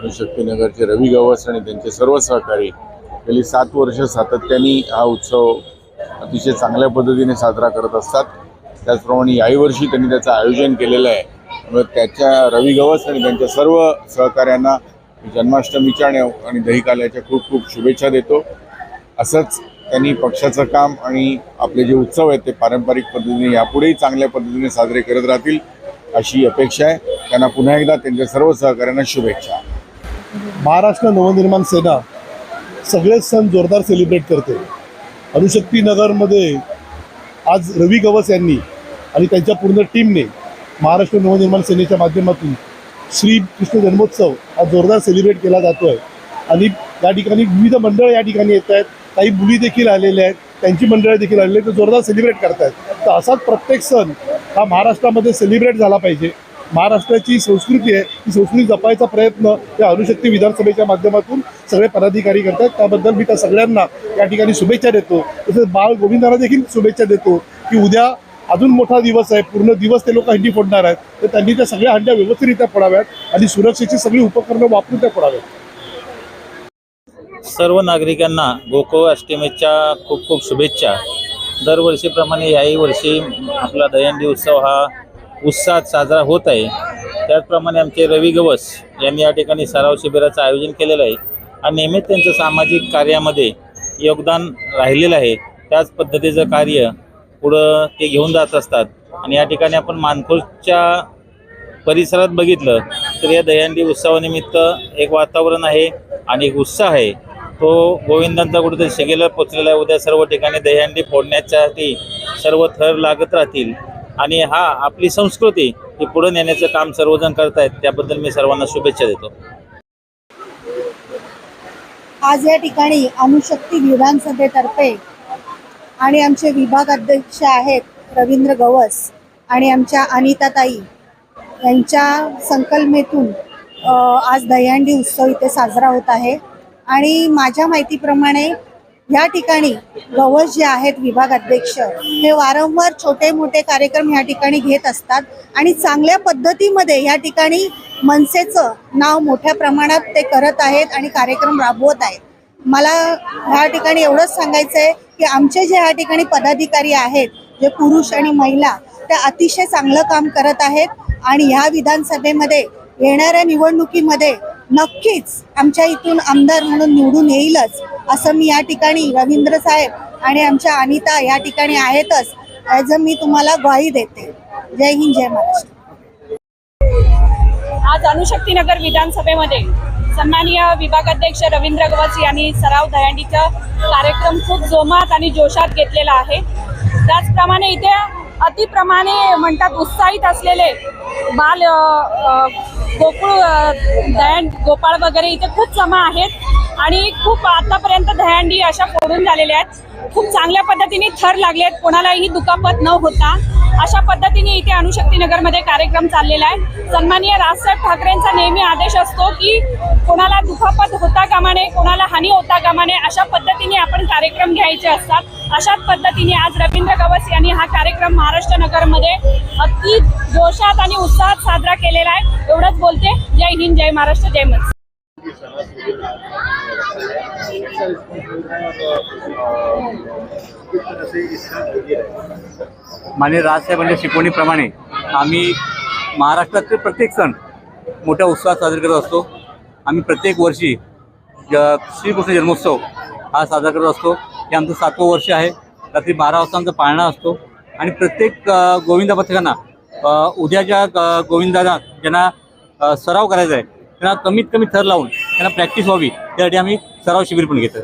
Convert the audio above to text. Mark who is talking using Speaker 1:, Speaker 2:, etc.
Speaker 1: अणुशक्तीनगरचे रवी गवस आणि त्यांचे सर्व सहकारी गेली सात वर्ष सातत्याने हा उत्सव अतिशय चांगल्या पद्धतीने साजरा करत असतात. त्याचप्रमाणे याही वर्षी त्यांनी त्याचं आयोजन केलेलं आहे. त्यामुळे त्याच्या रवी गवस आणि त्यांच्या सर्व सहकाऱ्यांना जन्माष्टमीच्या आणि दहीकाल्याच्या खूप खूप शुभेच्छा देतो. असंच त्यांनी पक्षाचं काम आणि आपले जे उत्सव आहेत ते पारंपरिक पद्धतीने यापुढेही चांगल्या पद्धतीने साजरे करत राहतील अशी अपेक्षा आहे. त्यांना पुन्हा एकदा त्यांच्या सर्व सहकाऱ्यांना शुभेच्छा.
Speaker 2: महाराष्ट्र नवनिर्माण सेना सगळेच सण जोरदार सेलिब्रेट करते. अणुशक्तीनगरमध्ये आज रवी गवस यांनी आणि त्यांच्या पूर्ण टीमने महाराष्ट्र नवनिर्माण सेनेच्या माध्यमातून श्री कृष्ण जन्मोत्सव हा जोरदार सेलिब्रेट केला जातो आहे आणि या ठिकाणी विविध मंडळ या ठिकाणी येत आहेत. काही मुली देखील आलेल्या आहेत. त्यांची मंडळं देखील आलेली आहेत. ते जोरदार सेलिब्रेट करत आहेत तर असाच प्रत्येक सण हा महाराष्ट्रामध्ये सेलिब्रेट झाला पाहिजे. महाराष्ट्राची संस्कृती आहे ती संस्कृती जपायचा प्रयत्न या अणुशक्ती विधानसभेच्या माध्यमातून सगळे पदाधिकारी करतात. त्याबद्दल मी त्या सगळ्यांना या ठिकाणी शुभेच्छा देतो. तसेच बाळ गोविंदाला देखील शुभेच्छा देतो की उद्या अजून मोठा दिवस आहे पूर्ण दिवस ते लोक हंडी फोडणार आहेत. तर त्यांनी त्या सगळ्या हंड्या व्यवस्थितरित्या फोडाव्यात आणि सुरक्षेची सगळी उपकरणं वापरून त्या फोडाव्यात.
Speaker 3: सर्व नागरिकांना गोकुळ अष्टमीच्या खूप खूप शुभेच्छा. दरवर्षीप्रमाणे याही वर्षी आपला दहीहंडी उत्सव हा उत्साहात साजरा होत आहे. त्याचप्रमाणे आमचे रवी गवस यांनी या ठिकाणी सराव शिबिराचं आयोजन केलेलं आहे आणि नेहमीच त्यांचं सामाजिक कार्यामध्ये योगदान राहिलेलं आहे. त्याच पद्धतीचं कार्य पुढं ते घेऊन जात असतात. आणि या ठिकाणी आपण मानखुर्दच्या परिसरात बघितलं तर या दहीहंडी उत्सवानिमित्त एक वातावरण आहे आणि एक उत्साह आहे. तो गोविंदांचा कुठेतरी शिगेला पोचलेला आहे. उद्या सर्व ठिकाणी दहीहंडी फोडण्यासाठी सर्व थर लागत राहतील. आणि हा आपली संस्कृती ही पुढे नेण्याचं काम सर्वजण करतायत त्याबद्दल मी सर्वांना शुभेच्छा देतो.
Speaker 4: आज या ठिकाणी अणुशक्ती विधानसभेतर्फे आणि आमचे विभाग अध्यक्ष आहेत रवींद्र गवस आणि आमच्या अनिताताई यांच्या संकल्पेतून आज दहीहंडी उत्सव इथे साजरा होत आहे. आणि माझ्या माहितीप्रमाणे या ठिकाणी गवस जे आहेत विभाग अध्यक्ष हे वारंवार छोटे मोठे कार्यक्रम या ठिकाणी घेत असतात आणि चांगल्या पद्धतीमध्ये या ठिकाणी मनसेचं नाव मोठ्या प्रमाणात ते करत आहेत आणि कार्यक्रम राबवत आहेत. मला ह्या ठिकाणी एवढंच सांगायचं आहे की आमचे जे ह्या ठिकाणी पदाधिकारी आहेत जे पुरुष आणि महिला त्या अतिशय चांगलं काम करत आहेत आणि ह्या विधानसभेमध्ये येणाऱ्या निवडणुकीमध्ये नक्कीच आमच्या इथून आमदार म्हणून निवडून येईलच असं मी या ठिकाणी रवींद्र साहेब आणि आमच्या अनिता या ठिकाणी आहेतच ॲज अ मी तुम्हाला ग्वाही देते. जय हिंद जय महाराष्ट्र.
Speaker 5: आज अणुशक्तीनगर विधानसभेमध्ये सन्माननीय विभागाध्यक्ष रवींद्र गवस यांनी सराव दयांडीचा कार्यक्रम खूप जोमात आणि जोशात घेतलेला आहे. त्याचप्रमाणे इथे अतिप्रमाणे म्हणतात उत्साहित असलेले बाल गोकुळ अ, गोपाळ वगैरे इथे खूप जमा आहेत. आणि खूप आतापर्यंत दहंडी अशा फोडून झालेल्या आहेत. खूप चांगल्या पद्धतीने थर लागले आहेत. कोणालाही दुखापत न होता अशा पद्धतीने इथे अणुशक्तीनगरमध्ये कार्यक्रम चाललेला आहे. सन्माननीय राजसाहेब ठाकरेंचा नेहमी आदेश असतो की कोणाला दुखापत होता कामा नये कोणाला हानी होता कामा नये अशा पद्धतीने आपण कार्यक्रम घ्यायचे असतात. अशाच पद्धतीने आज रवींद्र गवस यांनी हा कार्यक्रम महाराष्ट्र नगरमध्ये अति जोशात आणि उत्साहात साजरा केलेला आहे. एवढंच बोलते. जय हिंद जय महाराष्ट्र जय मत
Speaker 6: माननीय राजसाहेबांच्या शिकवणीप्रमाणे आम्ही महाराष्ट्रातील प्रत्येक सण मोठ्या उत्साहात साजरा करत असतो. आम्ही प्रत्येक वर्षी ज- श्रीकृष्ण जन्मोत्सव हा साजरा करत असतो. हे आमचं सातवं वर्ष आहे. रात्री बारा वाजता आमचा पाळणा असतो. आणि प्रत्येक गोविंदा पथकांना उद्या उद्याच्या गोविंदांना ज्यांना सराव करायचा आहे त्यांना कमीत कमी थर लावून त्यांना प्रॅक्टिस व्हावी त्यासाठी आम्ही सराव शिबिर पण घेतो